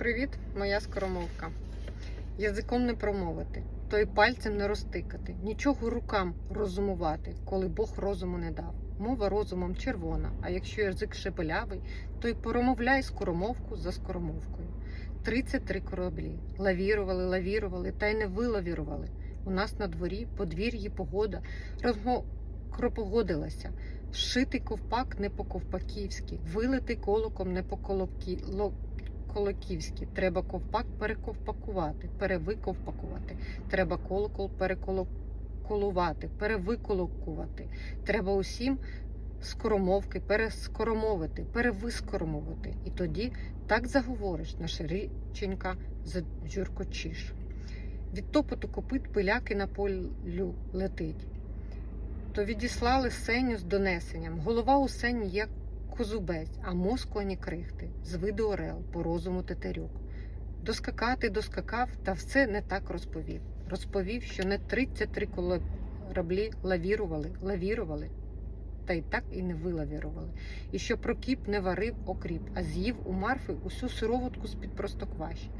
Привіт, моя скоромовка. Язиком не промовити, то й пальцем не розтикати, нічого рукам розумувати, коли Бог розуму не дав. Мова розумом червона, а якщо язик шепелявий, то й промовляй скоромовку за скоромовкою. 33 кораблі лавірували, лавірували, та й не вилавірували. У нас на дворі подвір'ї погода розмокропогодилася. Шитий ковпак не по-ковпаківськи, вилитий колоком не по колокі... ло- колоківськи. Треба ковпак перековпакувати, перевиковпакувати. Треба колокол переколокувати, перевиколокувати. Треба усім скоромовки перескоромовити, перевискоромовити. І тоді так заговориш, наша річенька заджуркочиш. Від топоту копит пиляки на полю летить. То відіслали сеню з донесенням. Голова у сені як козубець, а ані крихти, з виду орел, по розуму тетерюк. Доскакати доскакав, та все не так розповів. Розповів, що не 33 кораблі лавірували, лавірували, та й так і не вилавірували. І що Прокіп не варив окріп, а з'їв у Марфи усю сироватку з-під простокваші.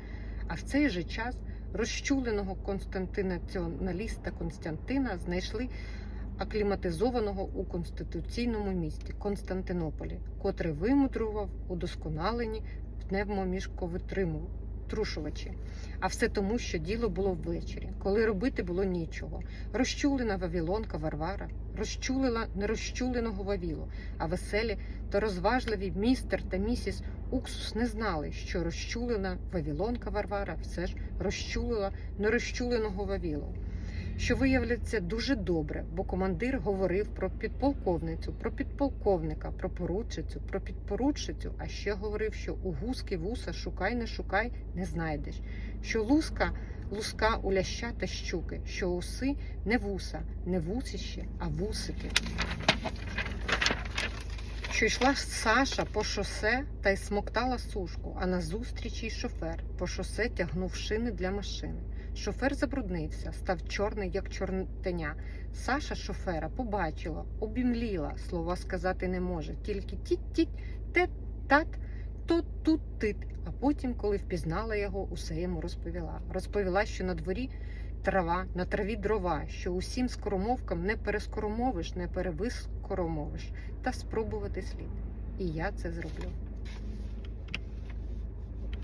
А в цей же час розчуленого константинаціоналіста Константина знайшли акліматизованого у конституційному місті Константинополі, котрий вимудрував удосконалені пневмомішковитрушувачі. А все тому, що діло було ввечері, коли робити було нічого. Розчулена Вавілонка Варвара, розчулила нерозчуленого Вавілу, а веселі та розважливі містер та місіс Уксус не знали, що розчулена Вавілонка Варвара все ж розчулила нерозчуленого Вавілу що виявляться дуже добре, бо командир говорив про підполковницю, про підполковника, про поручицю, про підпоручицю, а ще говорив, що у гуски вуса шукай, не шукай, не знайдеш. Що луска, луска у ляща та щуки, що уси не вуса, не вусищі, а вусики. Що йшла Саша по шосе та й смоктала сушку, а назустріч їй шофер по шосе тягнув шини для машини. Шофер забруднився, став чорний, як чортеня. Саша шофера побачила, обімліла, слова сказати не може, тільки тіть-тіть, тет-тат, то тут тит. А потім, коли впізнала його, усе йому розповіла. Розповіла, що на дворі трава, на траві дрова, що усім скоромовкам не перескоромовиш, не перевискоромовиш, та спробувати слід. І я це зроблю.